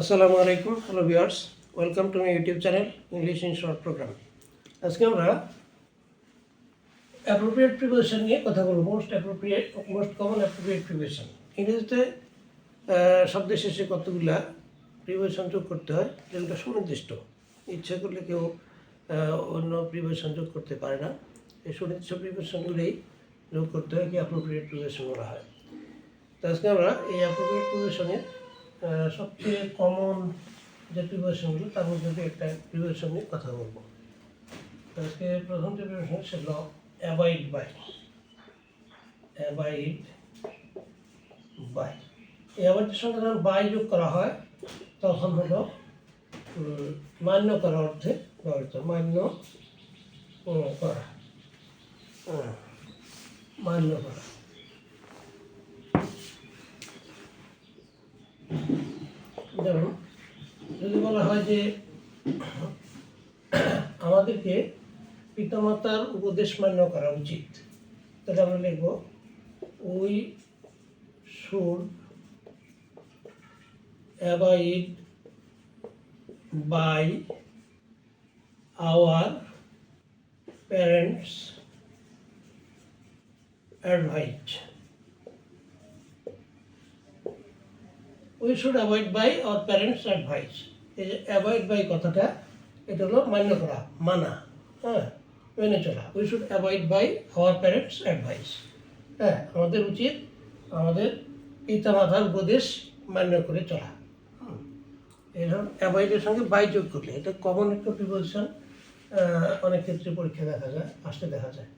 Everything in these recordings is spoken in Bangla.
আসসালামু আলাইকুম hello viewers welcome to my YouTube channel English in short program আজকে আমরা অ্যাপ্রোপ্রিয়েট প্রিপারেশন নিয়ে কথা বলব most appropriate most common appropriate preparation ইংরেজিতে শব্দের শেষে কতগুলা প্রিপারেশন যোগ করতে হয় যেগুলো সুনির্দিষ্ট। ইচ্ছা করলে কেউ অন্য প্রিপারেশন যোগ করতে পারে না। এই সুনির্দিষ্ট প্রিপারেশনগুলোই যোগ করতে হয় কি অ্যাপ্রোপ্রিয়েট প্রিপারেশন বলা হয়। তো আজকে আমরা এই অ্যাপ্রোপ্রিয়েট প্রিপারেশনের সবচেয়ে কমন যে প্রিপারেশনগুলো তার মধ্যে একটা প্রিপারেশন নিয়ে কথা বলব। আজকে প্রথম যে প্রিপারেশন সেগুলো অ্যাভয়েড বাই অ্যাভয়েড বাই এই অ্যাভয়েডের সঙ্গে যখন বাই যোগ করা হয়, তখন হলো মান্য করা অর্থে ব্যবহৃত, মান্য করা। মান্য করা। যেমন যদি বলা হয় যে আমাদেরকে পিতামাতার উপদেশ মান্য করা উচিত, তাহলে আমরা লিখব we should avoid by our parents advice we should avoid by our parents advice এই যে অ্যাভয়েড বাই কথাটা, এটা হলো মান্য করা, মানা হ্যাঁ মেনে চলা। We should avoid by our parents advice হ্যাঁ আমাদের উচিত আমাদের পিতা মাতার উপদেশ মান্য করে চলা। এরকম অ্যাভয়েডের সঙ্গে বাই যোগ করলে, এটা কমন একটা প্রিপোজিশন অনেক ক্ষেত্রে পরীক্ষা দেখা যায়, আসতে দেখা যায়।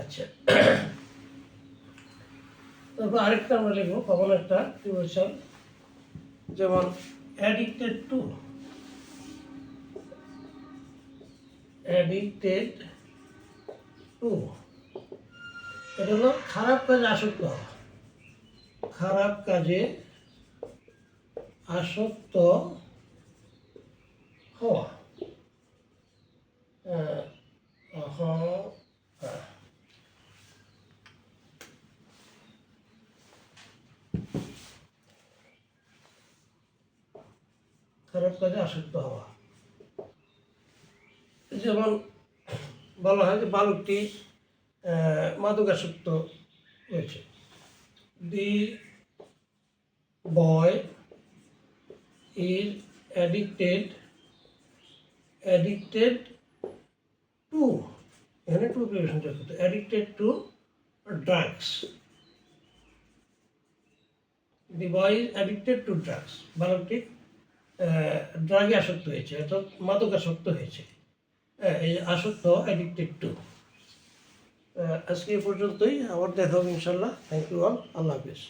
আচ্ছা। তারপর আরেকটা আমরা লিখব কমন একটা প্রিপোজিশন যেমন অ্যাডিক্টেড টু অ্যাডিক্টেড টু এটা হলো খারাপ কাজে আসক্ত হওয়া খারাপ কাজে আসক্ত হওয়া হওয়া। খারাপ কাজে আসক্ত হওয়া। যেমন বলা হয় যে বালকটি মাদকাসক্ত হয়েছে। The boy is addicted addicted to, এখানে টু প্রিপারেশন করতে addicted to drugs. The boy is addicted to drugs. বালকটি ড্রাগে আসক্ত হয়েছে অর্থাৎ মাদক আসক্ত হয়েছে। হ্যাঁ, এই আসক্ত অ্যাডিক্টেড টু আজকে এ পর্যন্তই আবার দেখা হবে ইনশাল্লাহ থ্যাংক ইউ অল আল্লাহ হাফিজ।